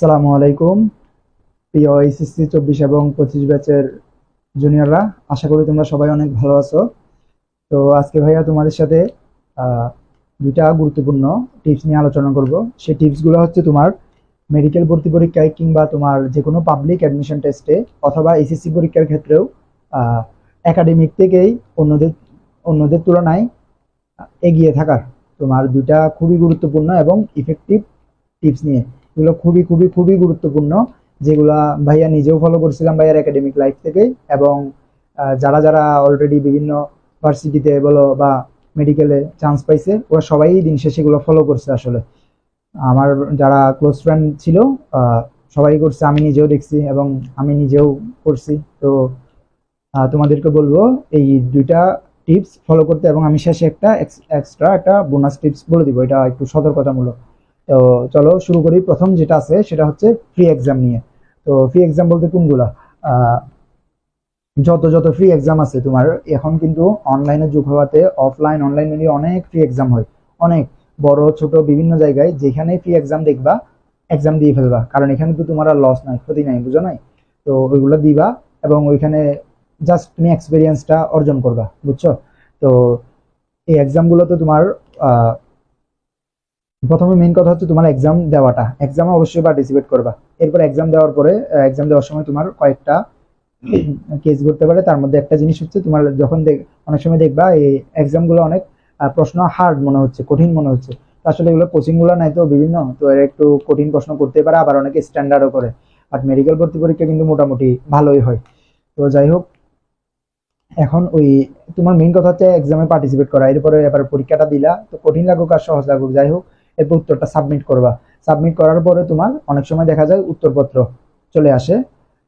আসসালামু আলাইকুম। প্রিয় এইচএসসি চব্বিশ এবং পঁচিশ ব্যাচের জুনিয়ররা আশা করি তোমরা সবাই অনেক ভালো আছো। তো আজকে ভাইয়া তোমাদের সাথে দুইটা গুরুত্বপূর্ণ টিপস নিয়ে আলোচনা করব। সেই টিপসগুলো হচ্ছে তোমার মেডিকেল ভর্তি পরীক্ষায় কিংবা তোমার যে কোনো পাবলিক অ্যাডমিশন টেস্টে অথবা এসএসসি পরীক্ষার ক্ষেত্রেও একাডেমিক থেকেই অন্যদের অন্যদের তুলনায় এগিয়ে থাকার তোমার দুইটা খুবই গুরুত্বপূর্ণ এবং ইফেক্টিভ টিপস নিয়ে। এগুলো খুবই খুবই খুবই গুরুত্বপূর্ণ, যেগুলা ভাইয়া নিজেও ফলো করছিলাম ভাইয়ার একাডেমিক লাইফ থেকে এবং যারা যারা অলরেডি বিভিন্ন ভার্সিটিতে বলো বা মেডিকেলে চান্স পাইছে, ওরা সবাই দিন শেষে এগুলো ফলো করছে আসলে। আমার যারা ক্লোজ ফ্রেন্ড ছিল সবাই করছে, আমি নিজেও দেখছি এবং আমি নিজেও করছি। তো তোমাদেরকে বলব, এই দুইটা টিপস ফলো করতে এবং আমি শেষে একটা এক্সট্রা একটা বোনাস টিপস বলে দিব, এটা একটু সতর্কতামূলক। তো চলো শুরু করি। প্রথম যেটা আছে, সেটা হচ্ছে ফ্রি এক্সাম নিয়ে। তো ফ্রি এক্সাম বলতে কোনগুলা? যত যত ফ্রি এক্সাম আছে তোমার, এখন কিন্তু অনলাইনে যুগ হওয়াতে অফলাইন অনলাইন মিলিয়ে অনেক ফ্রি এক্সাম হয়। অনেক। বড়, ছোট, বিভিন্ন জায়গায় যেখানে ফ্রি এক্সাম দেখবা এক্সাম দিয়ে ফেলবা। কারণ এখানে তো তোমার আর লস নাই, ক্ষতি নাই, বুঝো নাই? তো ওইগুলো দিবা এবং ওইখানে জাস্ট তুমি এক্সপিরিয়েন্সটা অর্জন করবা, বুঝছ? তো এই এক্সামগুলোতে তোমার প্রথমে মেইন কথা হচ্ছে তোমার এক্সাম দেওয়াটা। এক্সামে অবশ্যই পার্টিসিপেট করবা। এরপর এক্সাম দেওয়ার পরে এক্সাম দেওয়ার সময় তোমার কয়েকটা কেস ঘটতে পারে। তার মধ্যে একটা জিনিস হচ্ছে তোমার যখন অনেক সময় দেখবা এই এক্সামগুলো অনেক প্রশ্ন হার্ড মনে হচ্ছে কঠিন মনে হচ্ছে। আসলে এগুলো কোচিংগুলো নাই তো বিভিন্ন তো এর একটু কঠিন প্রশ্ন করতে পারে আবার অনেকে স্ট্যান্ডার্ডও করে। বাট মেডিকেল ভর্তি পরীক্ষা কিন্তু মোটামুটি ভালোই হয়। তো যাই হোক এখন ওই তোমার মেইন কথা হচ্ছে এক্সামে পার্টিসিপেট করা। এরপরে এবার পরীক্ষাটা দিলা। তো কঠিন লাগুক আর সহজ লাগুক যাই হোক। এরপর উত্তরটা সাবমিট করবা। সাবমিট করার পরে তোমার অনেক সময় দেখা যায় উত্তরপত্র চলে আসে।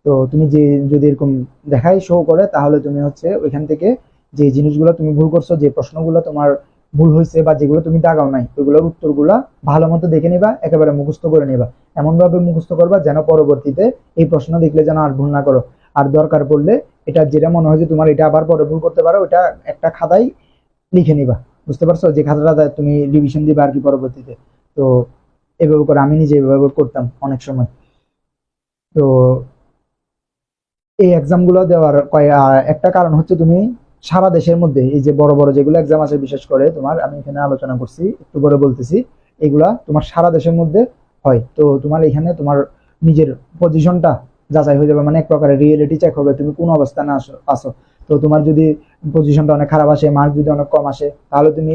তো তুমি যে, যদি এরকম দেখাই শো করে, তাহলে তুমি হচ্ছে ওইখান থেকে যে জিনিসগুলো তুমি ভুল করছ, যে প্রশ্নগুলো তোমার ভুল হয়েছে বা যেগুলো তুমি দাগাও নাই, ওইগুলোর উত্তরগুলা ভালো মতো দেখে নিবা, একেবারে মুখস্থ করে নিবা। এমনভাবে মুখস্থ করবা যেন পরবর্তীতে এই প্রশ্ন দেখলে যেন আর ভুল না করো। আর দরকার পড়লে এটা যেটা মনে হয় যে তোমার এটা আবার পরে ভুল করতে পারো ওটা একটা খাতায় লিখে নিবা। বুঝতে পারছ? যে খাতাটা তুমি রিভিশন দিবা আর কি পরবর্তীতে। তো এভাবে করে আমি নিজে এভাবে করতাম অনেক সময়। তো এই এক্সামগুলো দেওয়ার একটা কারণ হচ্ছে তুমি সারা দেশের মধ্যে এই যে বড় বড় যেগুলো এক্সাম আছে, বিশেষ করে তোমার, আমি এখানে আলোচনা করছি, একটু করে বলতেছি, এগুলা তোমার সারা দেশের মধ্যে হয়। তো তোমার এখানে তোমার নিজের পজিশনটা যাচাই হয়ে যাবে। মানে এক প্রকারের রিয়েলিটি চেক হবে। তুমি কোন অবস্থানে আসো আসো তো তোমার যদি পজিশনটা অনেক খারাপ আসে মার্ক যদি অনেক কম আসে, তাহলে তুমি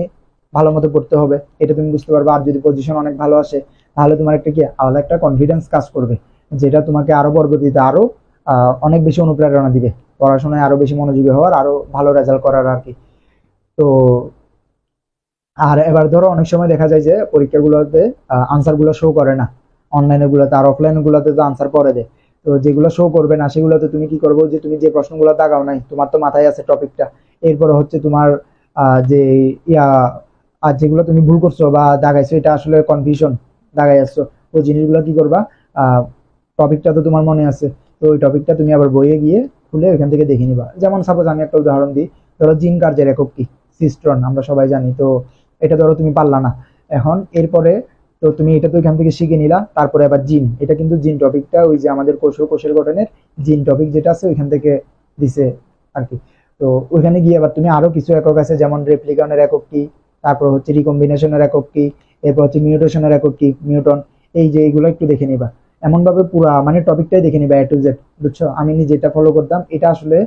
ভালো মতো পড়তে হবে। এটা তুমি বুঝতে পারবে। আর যদি পজিশন অনেক ভালো আসে, তাহলে তোমার একটা কি? আলাদা একটা কনফিডেন্স কাজ করবে, যেটা তোমাকে আরও পরবর্তীতে আরও অনেক বেশি অনুপ্রেরণা দিবে। পড়াশোনায় আরও বেশি মনোযোগী হওয়ার, আরও ভালো রেজাল্ট করার আর কি। তো, আর এবার ধরো অনেক সময় দেখা যায় যে পরীক্ষাগুলোতে আনসারগুলো শো করে না। অনলাইনে গুলোতে আর অফলাইন গুলোতে তো আনসার পরে দেয়। তো যেগুলো শো করবে না, সেগুলোতে তুমি কি করব? যে তুমি যে প্রশ্নগুলো দাগাও নাই, তোমার তো মাথায় আছে টপিকটা এরপরে হচ্ছে তোমার যে ইয়া আর যেগুলো তুমি ভুল করছ বা দাগাইছো, এটা আসলে কনফিউশন দাগাই আসছো। ওই জিনিসগুলো কি করবা? টপিকটা তো তোমার মনে আছে। তো ওই টপিকটা তুমি আবার বইয়ে গিয়ে খুলে ওইখান থেকে দেখে নিবা। যেমন সাপোজ আমি একটা উদাহরণ দিই, ধরো জিন কার্যের একক কি? সিস্ট্রন, আমরা সবাই জানি। তো এটা ধরো তুমি পারলা না। এখন এরপরে তো তুমি এটা তো এখান থেকে শিখে নিলা, তারপরে আবার জিন। এটা কিন্তু জিন টপিকটা, ওই যে আমাদের কোষ কোষের গঠনের জিন টপিক যেটা আছে ওইখান থেকে দিছে আর কি। তো ওইখানে গিয়ে আবার তুমি আরও কিছু একক আছে, যেমন রেপ্লিকনের একক কি, তারপর হচ্ছে রিকম্বিনেশনের একক কি, এরপর হচ্ছে মিউটেশনের একক কি, মিউটন, এই যে এইগুলো একটু দেখে নিবা। এমন ভাবে পুরা মানে টপিকটাই দেখে নিবা এ টু জেড, বুঝছ? আমি যেটা ফলো করতাম। এটা আসলে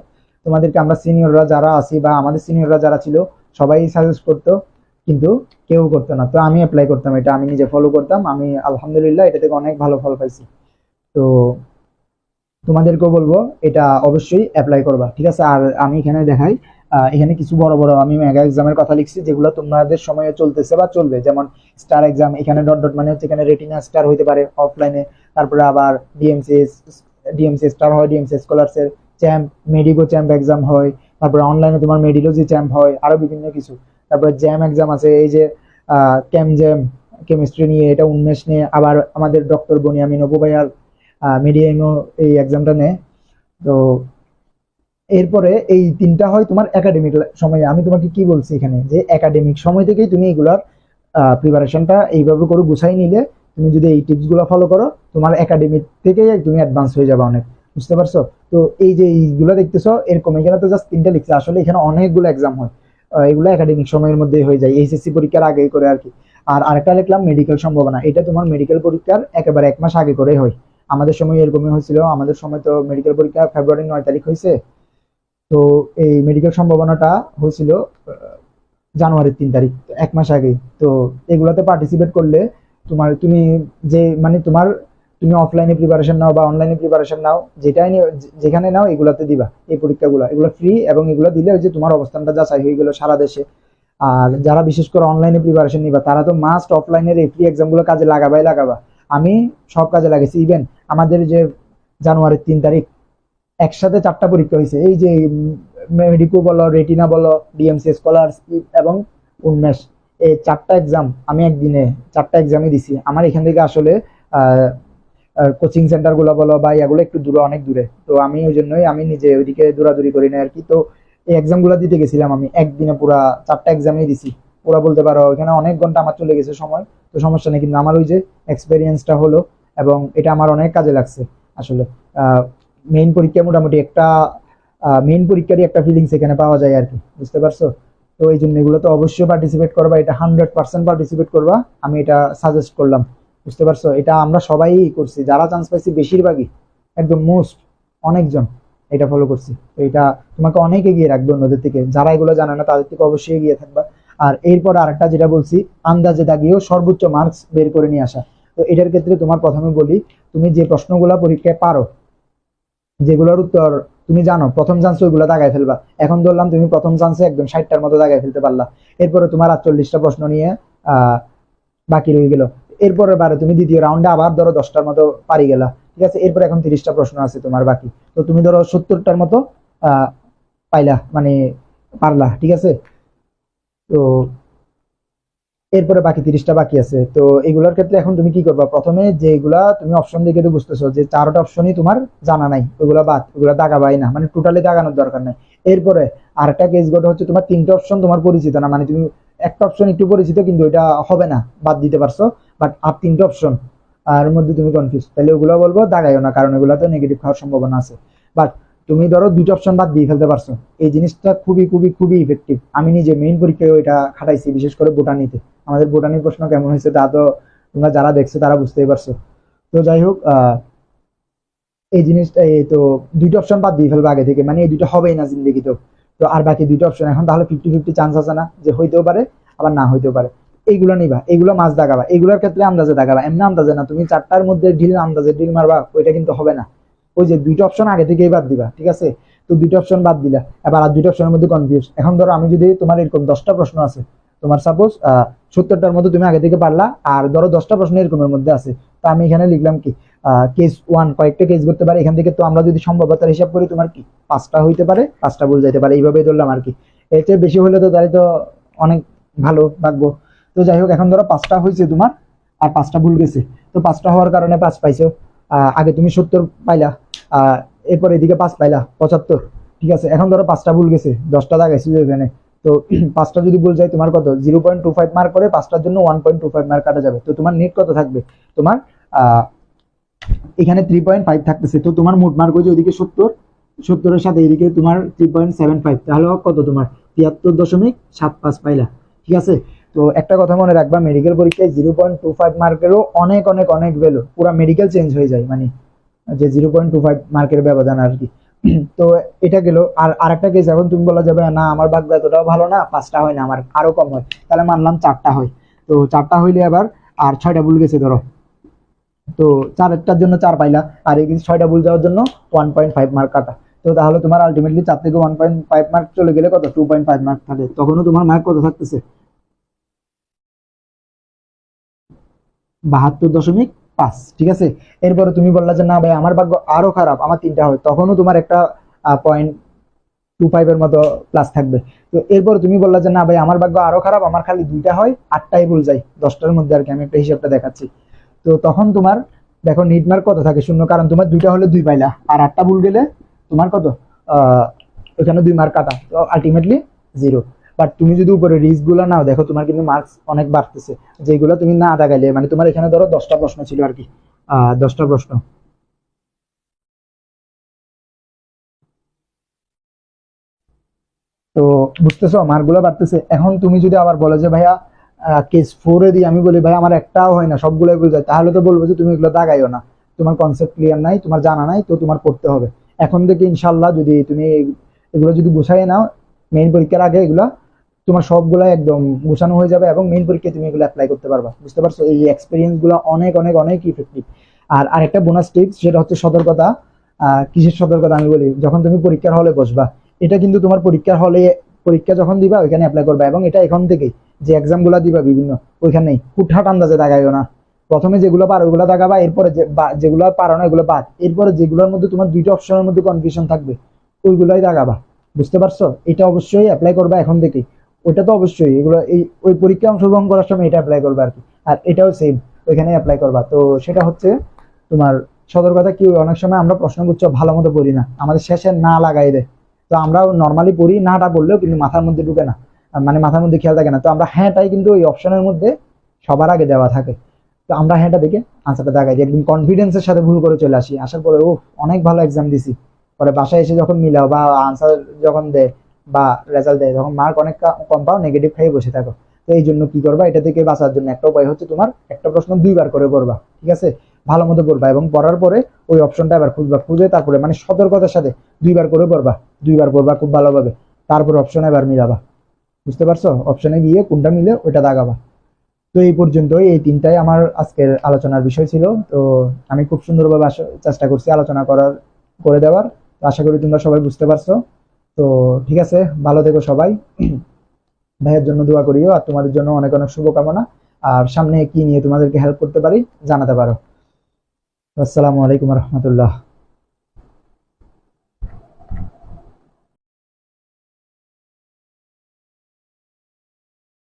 তোমাদেরকে আমরা সিনিয়ররা যারা আছি বা আমাদের সিনিয়ররা যারা ছিল, সবাই সাজেস্ট করতো কিন্তু কেউ করতো না। তো আমি অ্যাপ্লাই করতাম এটা, আমি নিজে ফলো করতাম। আমি আলহামদুলিল্লাহ এটা থেকে অনেক ভালো ফল পাইছি। তো তোমাদেরকেও বলব, এটা অবশ্যই অ্যাপ্লাই করবা, ঠিক আছে? আর আমি এখানে দেখাই এখানে কিছু বড় বড়, আমি মেগা এক্সামের কথা লিখছি, যেগুলো তোমাদের সময়ে চলতেছে বা চলবে। যেমন স্টার এক্সাম এখানে ডট ডট মানে হচ্ছে এখানে রেটিনা স্টার হইতে পারে অফলাইনে তারপরে আবার ডিএমসিএস ডিএমসি স্টার হয় ডিএমসি স্কলারসের চ্যাম্প মেডিকো চ্যাম্প এক্সাম হয়। তারপরে অনলাইনে তোমার মেডিলোজি চ্যাম্প হয়, আরও বিভিন্ন কিছু। তারপরে জ্যাম এক্সাম আছে, এই যে ক্যাম জ্যাম কেমিস্ট্রি নিয়ে, এটা উন্মেষ নিয়ে, আবার আমাদের ডক্টর বনিয়ামিন অপু ভাইয়ার মিডিয়ামও এই এক্সামটা নেয়। তো এরপরে এই তিনটা হয় তোমার একাডেমিক সময়ে। আমি তোমাকে কি বলছি এখানে? যে একাডেমিক সময় থেকেই তুমি এগুলার প্রিপারেশনটা এইভাবে করে গুছাই নিলে, তুমি যদি এই টিপসগুলো ফলো করো, তোমার একাডেমিক থেকে তুমি অ্যাডভান্স হয়ে যাবে অনেক। বুঝতে পারছ? তো এই যে এইগুলো দেখতেছো এরকম এখানে তো জাস্ট তিনটা লিখছে। আসলে এখানে অনেকগুলো এক্সাম হয়। এগুলো একাডেমিক সময়ের মধ্যে হয়ে যায়। এইচএসসি পরীক্ষার আগে করে আর কি। আর আরেকটা লিখলাম মেডিকেল সম্ভাবনা। এটা তোমার মেডিকেল পরীক্ষার একেবারে এক মাস আগে করে হয়। আমাদের সময় এরকমই হয়েছিল। আমাদের সময় তো মেডিকেল পরীক্ষা ফেব্রুয়ারি নয় তারিখ হয়েছে। তো এই মেডিকেল সম্ভাবনাটা হয়েছিল জানুয়ারির তিন তারিখ, এক মাস আগে তো এগুলোতে পার্টিসিপেট করলে তোমার, তুমি যে মানে তোমার তুমি অফলাইনে প্রিপারেশন নাও বা অনলাইনে প্রিপারেশন নাও, যেটাই যেখানে নাও, এগুলাতে দিবা, এই পরীক্ষাগুলো। এগুলো ফ্রি এবং এগুলো দিলে ওই যে তোমার অবস্থানটা যাচাই হয়ে গেল সারা দেশে। আর যারা বিশেষ করে অনলাইনে প্রিপারেশন নিবা, তারা তো মাস্ট অফলাইনের এই ফ্রি এক্সামগুলো কাজে লাগাবাই লাগাবা। আমি সব কাজে লাগাইছি ইভেন আমাদের যে জানুয়ারির তিন তারিখ, একসাথে চারটা পরীক্ষা হয়েছে এই যে মেডিকো বলো রেটিনা বলো ডিএমসি স্কলারশিপ এবং উন্মেষ, এই চারটা এক্সাম আমি একদিনে চারটা এক্সামই দিছি। আমার এখান থেকে আসলে কোচিং সেন্টারগুলো বলো বা এগুলো একটু দূরে, অনেক দূরে। তো আমি ওই জন্যই আমি নিজে ওইদিকে দৌড়াদৌড়ি করি না আর কি। তো এই এক্সামগুলো দিতে গেছিলাম আমি, একদিনে পুরা চারটা এক্সামই দিছি। পুরা বলতে পারো এখানে অনেক ঘণ্টা আমার চলে গেছে সময়, তো সমস্যা নেই। কিন্তু আমার ওই যে এক্সপেরিয়েন্সটা হলো এবং এটা আমার অনেক কাজে লাগছে আসলে। মেইন পরীক্ষা মোটামুটি একটা মেইন পরীক্ষারই একটা ফিলিংস এখানে পাওয়া যায় আর কি। বুঝতে পারছ? তো এই জন্য এগুলো তো অবশ্যই পার্টিসিপেট করবা, এটা হান্ড্রেড পার্সেন্ট পার্টিসিপেট করবা। আমি এটা সাজেস্ট করলাম। বুঝতে পারছ? এটা আমরা সবাই করছি। যারা চান্স পাইছি বেশিরভাগই, একদম মোস্ট অনেকজন এটা ফলো করছি। তো এটা তোমাকে অনেক এগিয়ে রাখবে অন্যদের থেকে। যারা এগুলো জানে না, তাদের থেকে অবশ্যই এগিয়ে থাকবা। আর এরপর আরেকটা যেটা বলছি, আন্দাজে দাগিয়েও সর্বোচ্চ মার্কস বের করে নিয়ে আসা। তো এটার ক্ষেত্রে তোমার প্রথমে বলি, তুমি যে প্রশ্নগুলো পরীক্ষায় পারো, যেগুলোর উত্তর তুমি জানো, প্রথম চান্সে ওইগুলো দাগায় ফেলবা। এখন ধরলাম তুমি প্রথম চান্সে একদম ষাটটার মতো দাগায় ফেলতে পারলা। এরপরে তোমার আটচল্লিশটা প্রশ্ন নিয়ে বাকি রয়ে গেল। এরপরে বারে তুমি দ্বিতীয় রাউন্ডে আবার ধরো দশটার মতো পারি গেলা। ঠিক আছে? এরপর এখন তিরিশটা প্রশ্ন আছে তোমার বাকি। তো তুমি ধরো সত্তরটার মতো পাইলা মানে পারলা, ঠিক আছে? তো এরপরে বাকি তিরিশটা বাকি আছে। তো এগুলোর ক্ষেত্রে এখন তুমি কি করবা? প্রথমে যেগুলা তুমি অপশন দেখে তো বুঝতেছো যে চারটা অপশনই তোমার জানা নাই। ওগুলা বাদ, ওগুলা দাগাবাই না মানে টোটালি দাগানোর দরকার নাই। এরপরে আরেকটা কেস ঘটে হচ্ছে তোমার তিনটা অপশন তোমার পরিচিত না মানে তুমি একটা অপশন একটু পরিচিত, কিন্তু এটা হবে না, বাদ দিতে পারছ বাট আর তিনটে অপশন আর মধ্যে তুমি কনফিউজ তাহলে ওগুলো বলব, দাগাইও না, কারণ এগুলো তো নেগেটিভ খাওয়ার সম্ভাবনা আছে। বাট তুমি ধরো দুটো অপশন বাদ দিয়ে ফেলতে পারছ। এই জিনিসটা খুবই খুবই খুবই ইফেক্টিভ আমি নিজে মেইন পরীক্ষায় ওইটা খাটাইছি, বিশেষ করে বোটানিতে আমাদের বোটানির প্রশ্ন কেমন হয়েছে তা তো তোমরা যারা দেখছ তারা বুঝতেই পারছ। তো যাই হোক এই জিনিসটা, এই তো দুইটা অপশন বাদ দিয়ে ফেলব আগে থেকে। মানে এই দুটো হবেই না জিন্দগি তো। তো আর বাকি দুইটা অপশন এখন তাহলে ফিফটি ফিফটি চান্স আছে না যে হইতেও পারে, আবার না হইতেও পারে। এইগুলো নিবা, এইগুলো মাছ দাগাবা এগুলোর ক্ষেত্রে আন্দাজে দাগাবা এমনি আন্দাজে না, তুমি চারটার মধ্যে ঢিল, আন্দাজে ঢিল মারবা, ওইটা কিন্তু হবে না। ওই যে দুইটা অপশন আগে থেকেই বাদ দিবা, ঠিক আছে? তো দুইটা অপশন বাদ দিলা, এবার আর দুইটা অপশনের মধ্যে কনফিউজ এখন ধরো আমি যদি তোমার এরকম দশটা প্রশ্ন আছে তোমার সাপোজ সত্তরটার মধ্যে তুমি আগে থেকে পারলা, আর ধরো দশটা প্রশ্ন এরকমের মধ্যে আছে। তো আমি এখানে লিখলাম কি কেস ওয়ান কয়েকটা কেস করতে পারে, এখান থেকে তো আমরা যদি সম্ভাব্যতার হিসাব করি, তোমার কি, পাঁচটা হইতে পারে, পাঁচটা ভুল যাইতে পারে এইভাবে ধরলাম আর কি। এর চেয়ে বেশি হলে তো তাহলে তো অনেক ভালো ভাগ্য। তো যাই হোক, এখন ধরো পাঁচটা হয়েছে তোমার, আর পাঁচটা ভুল গেছে। তো পাঁচটা হওয়ার কারণে পাঁচ পাইছো। আগে তুমি সত্তর পাইলা এরপর এদিকে পাঁচ পাইলা, পঁচাত্তর। ঠিক আছে, এখন ধরো পাঁচটা ভুল গেছে, দশটা দাগ দাগাইছো এখানে। তো পাঁচটা যদি ভুল যায়, তোমার কত? Zero point two five mark করে পাঁচটার জন্য one point two five mark কাটা যাবে। তো তোমার নেট কত থাকবে? তোমার এখানে থ্রি পয়েন্ট ফাইভ থাকতেছে। তো তোমার মোট মার্ক হচ্ছে ওইদিকে সত্তর। সত্তরের সাথে এদিকে তোমার থ্রি পয়েন্ট সেভেন ফাইভ তাহলে কত তোমার? তিয়াত্তর দশমিক সাত পাঁচ পাইলা। ঠিক আছে? তো একটা কথা মনে রাখবা মেডিকেল পরীক্ষায় জিরো পয়েন্ট টু ফাইভ মার্কেরও অনেক অনেক অনেক ভ্যালু পুরো মেডিকেল চেঞ্জ হয়ে যায় মানে যে জিরো পয়েন্ট টু ফাইভ মার্কের ব্যবধান আর কি। তো এটা গেল। আর আরেকটা কেস এখন তুমি বলা যাবে না, আমার ভাগ্য এতটাও ভালো না, পাঁচটা হয় না, আমার আরও কম হয়। তাহলে মানলাম চারটা হয়। তো চারটা হইলে আবার, আর ছয়টা ভুল গেছে, ধরো। তো চারটার জন্য চার পাইলা, আর এই ছয়টা ভুল যাওয়ার জন্য ওয়ান পয়েন্ট ফাইভ মার্ক কাটা। তো তাহলে তোমার আলটিমেটলি চার থেকে ওয়ান পয়েন্ট ফাইভ মার্ক চলে গেলে কত? টু পয়েন্ট ফাইভ মার্ক থাকে। তখনও তোমার মার্ক কত থাকতেছে? বাহাত্তর দশমিক পাঁচ ঠিক আছে? এরপরে তুমি বললা যে না ভাই আমার ভাগ্য আরও খারাপ আমার তিনটা হয় তখনও তোমার একটা পয়েন্ট টু ফাইভের মতো প্লাস থাকবে। তো এরপর তুমি বললা যে না ভাই আমার ভাগ্য আরও খারাপ আমার খালি দুইটা হয় আটটাই ভুল যাই দশটার মধ্যে আর কি আমি একটা হিসাবটা দেখাচ্ছি। তো তখন তোমার দেখো নিট মার্ক কত থাকে শূন্য? কারণ তোমার দুইটা হলে দুই পাইলা আর আটটা ভুল গেলে তোমার কত? আহ, ওখানে দুই মার্ক কাটা তো আলটিমেটলি জিরো বাট তুমি যদি উপরে রিস্কগুলো নাও, দেখো তোমার কিন্তু মার্কস অনেক বাড়তেছে। যেগুলো তুমি না দাগাইলে মানে তোমার এখানে ধরো দশটা প্রশ্ন ছিল আর কি। দশটা প্রশ্ন। তো বুঝতেছো মার্কগুলো বাড়তেছে। এখন তুমি যদি আবার বলো যে, ভাইয়া কেস ফোরে দিই আমি বলি ভাই আমার একটাও হয় না, সবগুলোই ভুল যায়। তাহলে তো বলব যে, তুমি এগুলো দাগাইও না। তোমার কনসেপ্ট ক্লিয়ার নাই, তোমার জানা নাই, তো তোমার পড়তে হবে। এখন থেকে ইনশাল্লাহ যদি তুমি এগুলো যদি গুছাই নাও মেইন পরীক্ষার আগে এগুলা তোমার সবগুলো একদম গুছানো হয়ে যাবে এবং মেইন পরীক্ষায় তুমি এগুলো অ্যাপ্লাই করতে পারবা। বুঝতে পারছ? এই এক্সপিরিয়েন্সগুলো অনেক অনেক অনেক ইফেক্টিভ আর আরেকটা বোনাস টিপস সেটা হচ্ছে সতর্কতা। কিসের সতর্কতা আমি বলি? যখন তুমি পরীক্ষার হলে বসবা, এটা কিন্তু তোমার পরীক্ষার হলে পরীক্ষা যখন দিবা, ওইখানে অ্যাপ্লাই করবা এবং এটা এখন থেকেই যে এক্সামগুলা দিবা বিভিন্ন, ওইখানেই। হুটহাট আন্দাজে দাগাইও না। প্রথমে যেগুলো পারো, ওগুলো দাগাবা এরপরে যেগুলো পারো না, এগুলো বাদ। এরপরে যেগুলোর মধ্যে তোমার দুইটা অপশনের মধ্যে কনফিউশন থাকবে, ওইগুলোই দাগাবা বুঝতে পারছ? এটা অবশ্যই অ্যাপ্লাই করবা এখন থেকেই। ওটা তো অবশ্যই, এগুলো এই, ওই পরীক্ষা অংশগ্রহণ করার সময় এটা অ্যাপ্লাই করবে আর কি। আর এটাও সেম ওইখানে অ্যাপ্লাই করবা। তো সেটা হচ্ছে তোমার সতর্কতা কি, অনেক সময় আমরা প্রশ্নগুচ্ছ ভালো মতো পড়ি না, আমাদের শেষে না লাগাই দেয়। তো আমরা নর্মালি পড়ি, নাটা পড়লেও কিন্তু মাথার মধ্যে ঢুকে না মানে মাথার মধ্যে খেয়াল থাকে না। তো আমরা হ্যাঁটাই কিন্তু ওই অপশনের মধ্যে সবার আগে দেওয়া থাকে। তো আমরা হ্যাঁটা দেখে আনসারটা দেখাই দিই একদম কনফিডেন্সের সাথে ভুল করে চলে আসি। আসার পরে ও অনেক ভালো এক্সাম দিছি। পরে বাসায় এসে যখন মিলাও বা আনসার যখন দেয় বা রেজাল্ট দেয়। তখন মার্ক অনেক কম পাও নেগেটিভ খাইয়ে বসে থাকো। তো এই জন্য কি করবা? এটা থেকে বাঁচার জন্য একটা উপায় হচ্ছে তোমার একটা প্রশ্ন দুইবার করে পড়বা ঠিক আছে? ভালো মতো পড়বা এবং পড়ার পরে ওই অপশনটা এবার খুঁজবা। খুঁজে তারপরে মানে সতর্কতার সাথে দুইবার করে পড়বা দুইবার পড়বা খুব ভালোভাবে। তারপর অপশনে এবার মিলাবা। বুঝতে পারছ? অপশনে গিয়ে কোনটা মিলে ওইটা দাগাবা। তো এই পর্যন্তই। এই তিনটাই আমার আজকের আলোচনার বিষয় ছিল। তো আমি খুব সুন্দরভাবে চেষ্টা করছি আলোচনা করার করে দেওয়ার। আশা করি তোমরা সবাই বুঝতে পারছ। তো ঠিক আছে, ভালো থেকো সবাই। ভাইয়ের জন্য দোয়া করিও, আর তোমাদের জন্য অনেক অনেক শুভকামনা। আর সামনে কি নিয়ে তোমাদেরকে হেল্প করতে পারি জানাতে পারো। আসসালামু আলাইকুম রহমতুল্লাহ।